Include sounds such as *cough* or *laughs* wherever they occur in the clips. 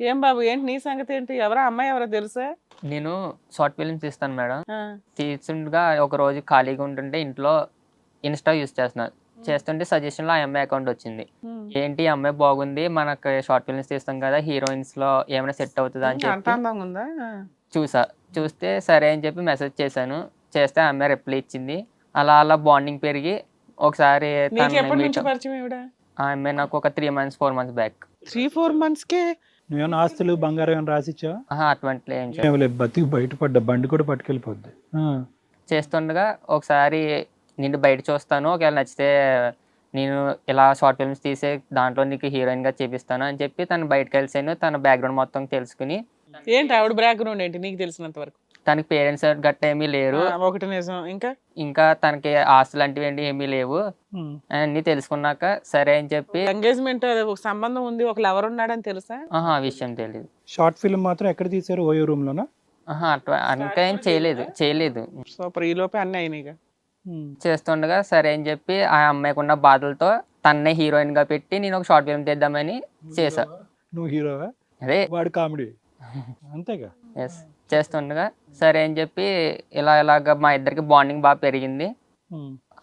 ఏం బాబు ఏంటి నీ సంగతి ఏంటి? ఎవరా అమ్మాయి ఎవరో తెలుసా? నేను షార్ట్ ఫిల్మ్స్ తీస్తాను మేడం. తీస్తుండగా ఒక రోజు ఖాళీగా ఉంటుంటే ఇంట్లో ఇన్స్టా యూస్ చేస్తున్నాను చేస్తుంటే సజెషన్లో ఆ అమ్మాయి అకౌంట్ వచ్చింది. ఏంటి ఈ అమ్మాయి బాగుంది మనకు షార్ట్ ఫిల్మ్స్ తీస్తాం కదా హీరోయిన్స్లో ఏమైనా సెట్ అవుతుందా అని చెప్పి. చూసా. చూస్తే సరే అని చెప్పి మెసేజ్ చేశాను. చేస్తే ఆ అమ్మాయి రిప్లై ఇచ్చింది. అలా అలా బాండింగ్ పెరిగి ఒకసారి నీకు తనని ఎప్పటి meet నుంచి అవ్- పరిచయం ఇవిడ ఆ అమ్మాయి నాకు ఒక three months four months back three four months కే నువ్వేమైనా ఆస్తులు బంగారం ఏమైనా రాసిచ్చావా? అటువంటి ఏం చేయలేదు. బతికి బయటపడ్డా బండి కూడా పట్టుకెళ్ళిపోద్ది. ఆ. చేస్తుండగా ఒకసారి నిన్ను బయట చూస్తాను ఒకవేళ నచ్చితే నేను ఇలా షార్ట్ ఫిల్మ్స్ తీసే దాంట్లో నీకు హీరోయిన్గా చేపిస్తాను అని చెప్పి తను బయటకు కలిసాను తన బ్యాక్గ్రౌండ్ మొత్తం తెలుసుకుని ఏంటి ఆవిడ బ్యాక్గ్రౌండ్ ఏంటి? నీకు తెలిసినంత వరకు. తనకి పేరెంట్స్ గట్ట ఏమీ లేరు. ఒకటి నిజం. ఇంకా? ఇంకా తనకి ఆస్తులు లాంటివి ఏంటి ఏమీ లేవు. అన్నీ తెలుసుకున్నాక సరే అని చెప్పి ఎంగేజ్మెంట్ ఒక సంబంధం ఉంది ఒక లవర్ ఉన్నాడని తెలుసా? ఆహా ఆ విషయం తెలియదు షార్ట్ ఫిల్మ్ మాత్రం ఎక్కడ తీశారు? ఓయో రూమ్ లోనా ఆహా అట్లా ఇంకా ఏం చేయలేదు చేయలేదు? సూపర్ ఈ లోపే అన్నీ అయినాయిగా. చేస్తుండగా సరే అని చెప్పి ఆ అమ్మాయికి ఉన్న బాధలతో తన్నే హీరోయిన్గా పెట్టి నేను ఒక షార్ట్ ఫిల్మ్ తీద్దామని చేసా నువ్వు హీరోవా? అదే. వాడు కామెడీ. *laughs* అంతేగా? ఎస్ చేస్తుండగా సరే అని చెప్పి ఇలా ఇలాగ మా ఇద్దరికి బాండింగ్ బాగా పెరిగింది.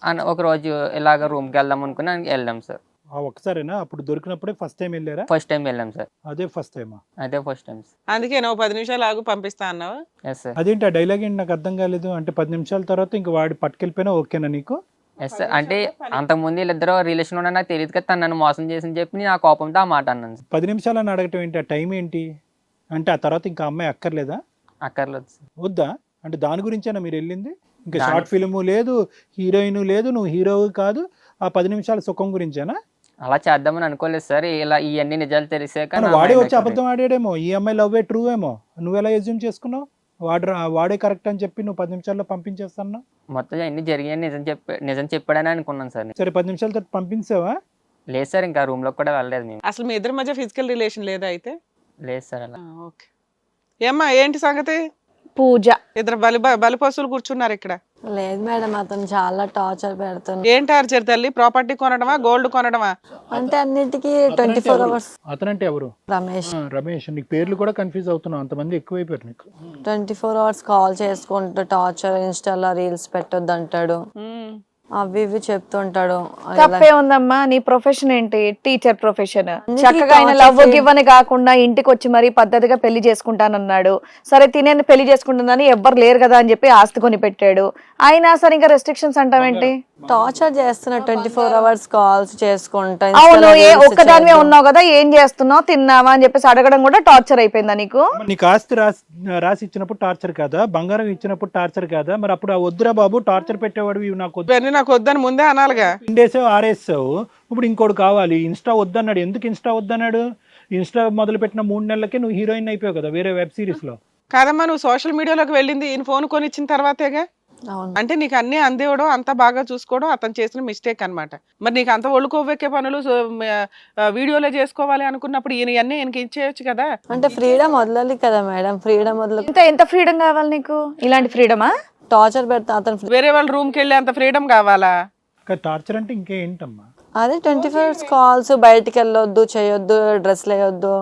అని ఒక రోజు ఇలాగ రూమ్కి వెళ్దాం అనుకుని వెళ్ళాం సార్. ఆ ఒక్కసారేనా? అప్పుడు దొరికినప్పుడే ఫస్ట్ టైం వెళ్ళారా? ఫస్ట్ టైం వెళ్ళాం సార్. అదే ఫస్ట్ టైమా అదే ఫస్ట్ టైం అందుకే నువ్వు పది నిమిషాలు ఆగు పంపిస్తా అన్నావా? Yes sir. అదేంటి ఆ డైలాగ్ ఏంటి? నాకు అర్థం కాలేదు. అంటే పది నిమిషాల తర్వాత ఇంక వాడు పట్టుకెళ్ళిపోయినా ఓకేనా నీకు? Yes sir. అంటే అంతకుముందు వీళ్ళిద్దరు రిలేషన్ ఉన్నా నాకు తెలియదు కదా తను నన్ను మోసం చేసి చెప్పి నేను ఆ కోపంతో ఆ మాట అన్నాను పది నిమిషాలని అడగటం ఏంటి? ఆ టైం ఏంటి? అంటే ఆ తర్వాత ఇంకా అమ్మాయి అక్కర్లేదా? అక్కర్లేదు సార్ వద్దా? అంటే దాని గురించేనా మీరు వెళ్ళింది? ఇంకా షార్ట్ ఫిల్ము లేదు హీరోయిన్ లేదు నువ్వు హీరో కాదు ఆ పది నిమిషాల సుఖం గురించేనా? అలా చేద్దామని అనుకోలేదు సార్. ఇలా ఇవన్నీ నిజాలు తెలిసాక వాడే వచ్చి అబద్ధం ఆడాడేమో. ఈ అమ్మాయి లవ్ ట్రూ ఏమో? నువ్వు ఎలా ఎజ్యూమ్ చేసుకున్నావు? వాడు వాడే కరెక్ట్ అని చెప్పి నువ్వు పది నిమిషాల్లో పంపించేస్తాను మొత్తం అన్ని జరిగాయని నిజం చెప్పి నిజం చెప్పాడని అనుకున్నాను సార్. నేను. సరే పది నిమిషాల తర్వాత పంపించావా? లేదు సార్ ఇంకా రూమ్లో కూడా వెళ్ళలేదు మేము అసలు మీ ఇద్దరి మధ్య ఫిజికల్ రిలేషన్ లేదా అయితే? లేదు సార్ అలా. ఓకే. ఏమ్మా ఏంటి సంగతి? పూజ. ఇద్దరు బలి బలిపశువులు కూర్చున్నారు ఇక్కడ. లేదు మేడం అతను చాలా టార్చర్ పెడుతుంది ఏంటి అర్చర్ తల్లి? ప్రాపర్టీ కొనడమా గోల్డ్ కొనడమా? అంటే అన్నిటికీ ట్వంటీ ఫోర్ అవర్స్. అతనంటే ఎవరు? రమేష్. రమేష్. నీకు పేర్లు కూడా కన్ఫ్యూజ్ అవుతున్నావు. అంతమంది ఎక్కువైపోయారు నీకు. ట్వంటీ ఫోర్ అవర్స్ కాల్ చేసుకుంటూ టార్చర్ ఇన్స్టాలో రీల్స్ పెట్టొద్దు అంటాడు. అవి ఇవి చెప్తుంటాడు తప్పే ఉందమ్మా నీ ప్రొఫెషన్ ఏంటి? టీచర్ ప్రొఫెషన్ చక్కగా ఆయన లవ్ గివ్వని కాకుండా ఇంటికి వచ్చి మరీ పద్ధతిగా పెళ్ళి చేసుకుంటానన్నాడు. సరే తినేది పెళ్ళి చేసుకుంటుందని ఎవ్వరు లేరు కదా అని చెప్పి ఆస్తి కొని పెట్టాడు అయినా సరే ఇంకా రెస్ట్రిక్షన్స్ అంటావేంటి? టార్చర్ చేస్తున్నా ట్వంటీ ఫోర్ అవర్స్ కాల్స్ చేసుకుంటా అవును ఏ ఒక్కదానివే. ఉన్నావు కదా ఏం చేస్తున్నావు తిన్నావా అని చెప్పేసి అడగడం కూడా టార్చర్ అయిపోయిందా నీకు? నీకు ఆస్తి రాసి రాసి ఇచ్చినప్పుడు టార్చర్ కాదా? బంగారం ఇచ్చినప్పుడు టార్చర్ కాదా? మరి అప్పుడు ఆ వద్దురా బాబు టార్చర్ పెట్టేవాడు ఇవి నాకు నాకు వద్దని ముందే అనాలిగా. ఇండేసావు ఆరేసావు. ఇప్పుడు ఇంకోటి కావాలి. ఇన్స్టా వద్దన్నాడు. ఎందుకు ఇన్స్టా వద్దన్నాడు? ఇన్స్టా మొదలు పెట్టిన మూడు నెలలకే నువ్వు హీరోయిన్ అయిపోయావు కదా వేరే వెబ్ సిరీస్లో. కాదమ్మా నువ్వు సోషల్ మీడియాలోకి వెళ్ళింది. ఈయన ఫోన్ కొనిచ్చిన తర్వాతేగా? అవును. అంటే నీకు అన్ని అందివ్వడం అంత బాగా చూసుకోవడం అతను చేసిన మిస్టేక్ అన్నమాట. మరి నీకు అంత ఒళ్ళు కొవ్వెక్కే పనులు వీడియోలో చేసుకోవాలి అనుకున్నప్పుడు ఈయన అన్నీ ఈయనకి ఇచ్చేయచ్చు కదా? అంటే ఫ్రీడమ్ వదలాలి కదా మేడం. ఫ్రీడమ్ వదల ఎంత ఎంత ఫ్రీడమ్ కావాలి నీకు? ఇలాంటి ఫ్రీడమా టార్చర్ పెడతా అతను వేరే వాళ్ళ రూమ్కి వెళ్ళి అంత ఫ్రీడమ్ కావాలా? టార్చర్ అంటే ఇంకేంటమ్మా? అదే ట్వంటీ ఫోర్ అవర్స్ కాల్స్ బయటికి వెళ్ళొద్దు చేయొద్దు డ్రెస్లు వేయొద్దు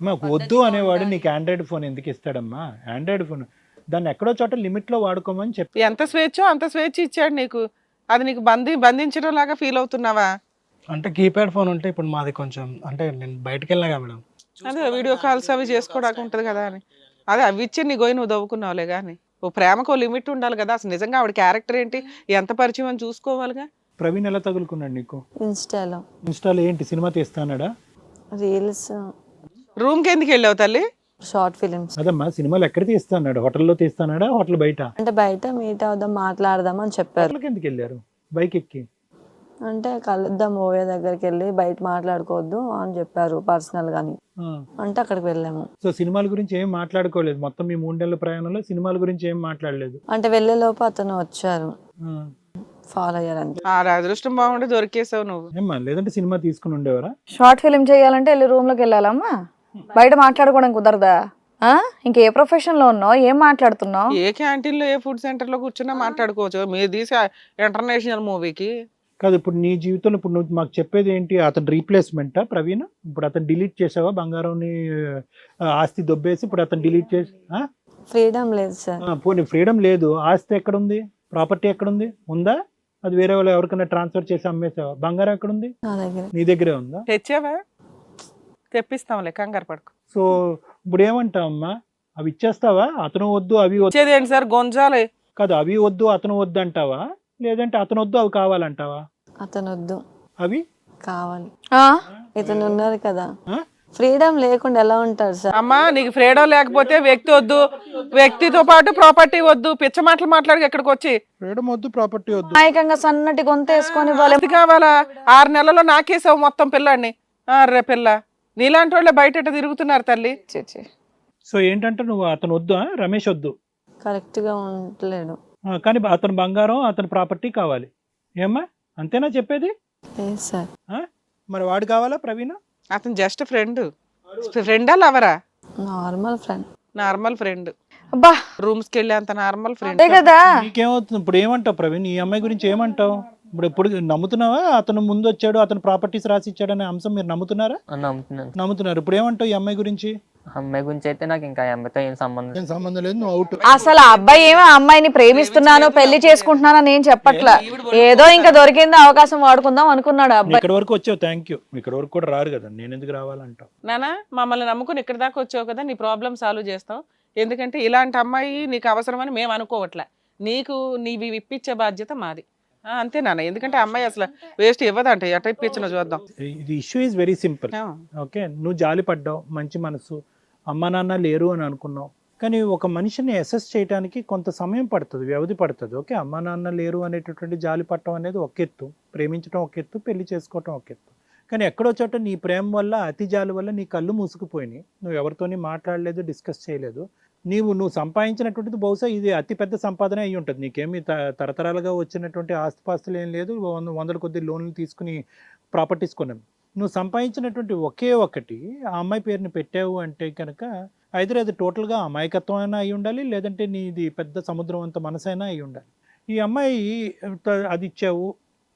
మాకు వద్దు అనేవాడు నీకు ఆండ్రాయిడ్ ఫోన్ ఎందుకు ఇస్తాడమ్మా? ఆండ్రాయిడ్ ఫోన్ దాన్ని ఎక్కడో చోట లిమిట్లో వాడుకోమని చెప్పి ఎంత స్వేచ్ఛో అంత స్వేచ్ఛ ఇచ్చాడు నీకు. అది నీకు బంధి బంధించడం లాగా ఫీల్ అవుతున్నావా? అంటే కీప్యాడ్ ఫోన్ ఉంటే ఇప్పుడు మాది కొంచెం అంటే నేను బయటకు వెళ్ళినా కదా మేడం. అదే వీడియో కాల్స్ అవి చేసుకోవడానికి ఉంటుంది కదా అని. అదే అవి ఇచ్చి నీ గోయి నువ్వు దవ్వుకున్నావులే కానీ ఓ ప్రేమకు లిమిట్ ఉండాలి కదా. అసలు నిజంగా ఆవిడ క్యారెక్టర్ ఏంటి? ఎంత పరిచయం అని చూసుకోవాలిగా? ప్రవీణ్ ఎలా తగులుకున్నాడు నీకు? ఇన్స్టాలో. ఇన్స్టాలో ఏంటి? సినిమా తీస్తానాడా? రీల్స్. రూమ్కి ఎందుకు వెళ్ళావు తల్లి? Short films. అదమ్మా సినిమాలు ఎక్కడ తీస్తానాడు? హోటల్లో తీస్తానాడా? హోటల్ బయట? అంటే బయట మీట్ అవుదాం మాట్లాడదాం అని చెప్పారు. హోటల్కి ఎందుకు వెళ్ళారు? బైక్ ఎక్కి? అంటే కలుద్దాం ఓవే దగ్గరికి వెళ్ళి బయట మాట్లాడుకోవద్దు అని చెప్పారు పర్సనల్ గాని. అంటే అక్కడికి వెళ్ళాము. సో సినిమాల గురించి ఏం మాట్లాడుకోలేదు. మొత్తం మీ మూడేళ్ళ ప్రయాణంలో సినిమాల గురించి ఏం మాట్లాడలేదు. అంటే వెళ్ళే లోపు అతను వచ్చారు. ఫాలో అయ్యారు అంతే ఆ అదృష్టం బాగుండి దొరికేసావు నువ్వు. ఏమ్మా లేదంటే సినిమా తీసుకుని ఉండేవారా? షార్ట్ ఫిలిం చేయాలంటే వెళ్ళి రూమ్లోకి వెళ్ళాలమ్మా. బయట మాట్లాడుకోవడం కుదరదా? ఆ? ఇంకే ప్రొఫెషన్లో ఉన్నావు? ఏం మాట్లాడుతున్నావు? ఏ క్యాంటీన్లో ఏ ఫుడ్ సెంటర్లో కూర్చున్నా మాట్లాడుకోవచ్చు మీరు తీసే ఇంటర్నేషనల్ మూవీకి కాదు ఇప్పుడు నీ జీవితంలో ఇప్పుడు నువ్వు మాకు చెప్పేది ఏంటి? అతను రీప్లేస్మెంటా ప్రవీణ్? ఇప్పుడు అతను డిలీట్ చేసావా? బంగారంని ఆస్తి దొబ్బేసి ఇప్పుడు అతను డిలీట్ చేసి? ఫ్రీడమ్ లేదు సార్ ఆ, పోనీ ఫ్రీడమ్ లేదు. ఆస్తి ఎక్కడుంది? ప్రాపర్టీ ఎక్కడుంది? ఉందా? అది వేరే వాళ్ళు ఎవరికైనా ట్రాన్స్ఫర్ చేసి అమ్మేసావా? బంగారం ఎక్కడుంది? నా దగ్గర. నీ దగ్గరే ఉందా? తెచ్చావా? తెప్పిస్తాంలే కంగారు పడుకో. సో ఇప్పుడు ఏమంటావమ్మా అవి ఇచ్చేస్తావా? అతను వద్దు అవి వద్దు. వచ్చేది ఏంటి సార్ గొంజాలే. కాదు అవి వద్దు అతను వద్దు అంటావా? లేదంటే అతను వద్దు అవి కావాలంటావా? అతను వద్దు అవి? కావాలి. ఆ? ఇతను ఉన్నారు కదా. ఆ? ఫ్రీడమ్ లేకుండా ఎలా ఉంటారు సార్? అమ్మా నీకు ఫ్రీడమ్ లేకపోతే వ్యక్తి వద్దు. వ్యక్తితో పాటు ప్రాపర్టీ వద్దు. పిచ్చ మాటలు మాట్లాడి ఇక్కడికి వచ్చి? ఫ్రీడమ్ వద్దు ప్రాపర్టీ వద్దు. అమాయకంగా సన్నటి గొంత వేసుకొని వాళ్ళ కావాలా? ఆరు నెలల్లో నాకేసావు మొత్తం పిల్లాడిని. రే పిల్ల నీలాంటి వాళ్ళే బయట ఇట్ట తిరుగుతున్నారు తల్లి. సో ఏంటంటే నువ్వు అతను వద్దు ఆ? రమేష్ వద్దు. కరెక్ట్గా ఉండలేడు. ఆ, కానీ అతని బంగారం అతని ప్రాపర్టీ కావాలి. ఏమ్మా? అంతేనా చెప్పేది? సార్? మరి వాడు కావాలా ప్రవీణ? అతను జస్ట్ ఫ్రెండ్. ఫ్రెండా లవరా? Normal friend. Normal friend. అబ్బా! రూమ్స్కి వెళ్ళే అంత నార్మల్ ఫ్రెండ్. కదా! నీకేమవుతుంది? ఇప్పుడు ఏమంటావు ప్రవీణ్? ఈ అమ్మాయి గురించి ఏమంటావు? ఇప్పుడు ఎప్పుడు నమ్ముతున్నావా? అతను ముందు వచ్చాడు అతను ప్రాపర్టీస్ రాసి ఇచ్చాడనే అంశం మీరు నమ్ముతున్నారా? అని నమ్ముతున్నాను. నమ్ముతున్నారు. ఇప్పుడు ఏమంటావు ఈ అమ్మాయి గురించి? అమ్మాయి గురించి అయితే నాకు ఇంకా ఆ అమ్మాయితో ఏం సంబంధం ఏం సంబంధం లేదు నువ్వు అవుట్ అసలు ఆ అబ్బాయి ఏమో ఆ అమ్మాయిని ప్రేమిస్తున్నాను పెళ్ళి చేసుకుంటున్నాను ఏం చెప్పట్లా. ఏదో ఇంకా దొరికింది అవకాశం వాడుకుందాం అనుకున్నాడు ఆ అబ్బాయి. ఇక్కడ వరకు వచ్చావు థ్యాంక్ యూ ఇక్కడ వరకు కూడా రారు కదా నేను ఎందుకు రావాలంటావు? నానా మమ్మల్ని నమ్ముకుని ఇక్కడ దాకా వచ్చావు కదా నీ ప్రాబ్లం సాల్వ్ చేస్తాం ఎందుకంటే ఇలాంటి అమ్మాయి నీకు అవసరమని మేము అనుకోవట్లే. నీకు నీవి ఇప్పించే బాధ్యత మాది. అంతే నాన్న. ఎందుకంటే అమ్మాయి అసలు వేస్ట్ ఇవ్వదంట. ఎట ఇప్పించిన చూద్దాం. ఇది issue is very simple okay? నువ్వు జాలి పడ్డావు మంచి మనసు. అమ్మ నాన్న లేరు అని అనుకున్నావు. కానీ ఒక మనిషిని అసెస్ చేయడానికి కొంత సమయం పడుతుంది వ్యవధి పడుతుంది. ఓకే? అమ్మ నాన్న లేరు అనేటటువంటి జాలి పట్టడం అనేది ఒక ఎత్తు. ప్రేమించడం ఒక ఎత్తు పెళ్ళి చేసుకోవటం ఒక ఎత్తు. కానీ ఎక్కడో చోట నీ ప్రేమ వల్ల అతి జాలి వల్ల నీ కళ్ళు మూసుకుపోయినాయి. నువ్వు ఎవరితోని మాట్లాడలేదు డిస్కస్ చేయలేదు. నీవు నువ్వు సంపాదించినటువంటిది బహుశా ఇది అతి పెద్ద సంపాదన అయి ఉంటుంది. నీకేమి తరతరాలుగా వచ్చినటువంటి ఆస్తిపాస్తులు ఏం లేదు. వంద వందల కొద్ది లోన్లు తీసుకుని ప్రాపర్టీస్ కొన్నాం. నువ్వు సంపాదించినటువంటి ఒకే ఒకటి ఆ అమ్మాయి పేరుని పెట్టావు అంటే కనుక ఐదర్ అది టోటల్గా అమాయకత్వం అయినా అయి ఉండాలి లేదంటే నీది పెద్ద సముద్రం అంత మనసైనా అయి ఉండాలి. ఈ అమ్మాయి అది ఇచ్చావు.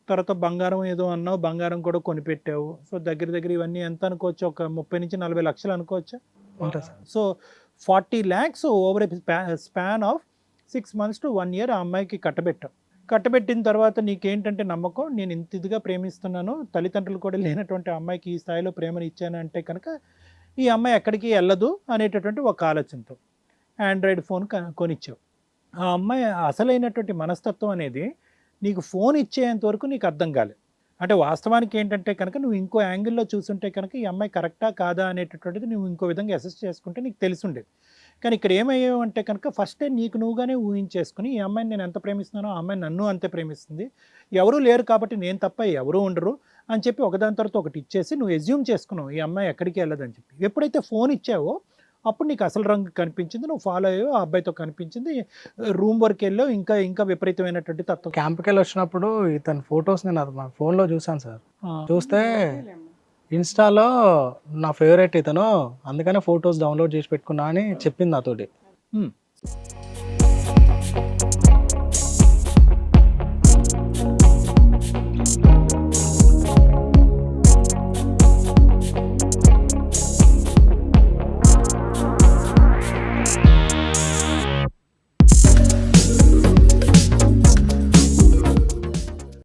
తర్వాత బంగారం ఏదో అన్నావు బంగారం కూడా కొనిపెట్టావు. సో దగ్గర దగ్గర ఇవన్నీ ఎంత అనుకోవచ్చు? ఒక ముప్పై నుంచి నలభై లక్షలు అనుకోవచ్చా? ఉంటుంది sir. So forty lakhs over span of six months to one year ఆ అమ్మాయికి కట్టబెట్టాం. కట్టబెట్టిన తర్వాత నీకేంటంటే నమ్మకం? నేను ఇంత ఇదిగా ప్రేమిస్తున్నాను. తల్లిదండ్రులు కూడా లేనటువంటి అమ్మాయికి ఈ స్థాయిలో ప్రేమను ఇచ్చానంటే కనుక ఈ అమ్మాయి ఎక్కడికి వెళ్ళదు అనేటటువంటి ఒక ఆలోచనతో ఆండ్రాయిడ్ ఫోన్ కొనిచ్చావు. ఆ అమ్మాయి అసలైనటువంటి మనస్తత్వం అనేది నీకు ఫోన్ ఇచ్చేంత వరకు నీకు అర్థం కాలేదు. అంటే వాస్తవానికి ఏంటంటే కనుక నువ్వు ఇంకో యాంగిల్లో చూసుంటే కనుక ఈ అమ్మాయి కరెక్టా కాదా అనేటటువంటిది నువ్వు ఇంకో విధంగా అసెస్ చేసుకుంటే నీకు తెలిసిండేది. కానీ ఇక్కడ ఏమయ్యావు అంటే కనుక ఫస్టే నీకు నువ్వుగానే ఊహించేసుకుని ఈ అమ్మాయిని నేను ఎంత ప్రేమిస్తున్నానో ఆ అమ్మాయి నన్ను అంతే ప్రేమిస్తుంది. ఎవరూ లేరు కాబట్టి నేను తప్ప ఎవరూ ఉండరు అని చెప్పి ఒకదాని తర్వాత ఒకటి ఇచ్చేసి నువ్వు ఎజ్యూమ్ చేసుకున్నావు ఈ అమ్మాయి ఎక్కడికి వెళ్ళదని చెప్పి. ఎప్పుడైతే ఫోన్ ఇచ్చావో అప్పుడు నీకు అసలు రంగు కనిపించింది నువ్వు ఫాలో అయ్యావు ఆ అబ్బాయితో కనిపించింది రూమ్ వరకు వెళ్ళావు ఇంకా ఇంకా విపరీతమైనటువంటి తత్వం. క్యాంప్కి వెళ్ళి వచ్చినప్పుడు ఇతని ఫొటోస్ నేను అది మా ఫోన్లో చూసాను సార్. చూస్తే ఇన్స్టాలో నా ఫేవరెట్ ఇతను అందుకనే ఫొటోస్ డౌన్లోడ్ చేసి పెట్టుకున్నా అని చెప్పింది నాతోటి.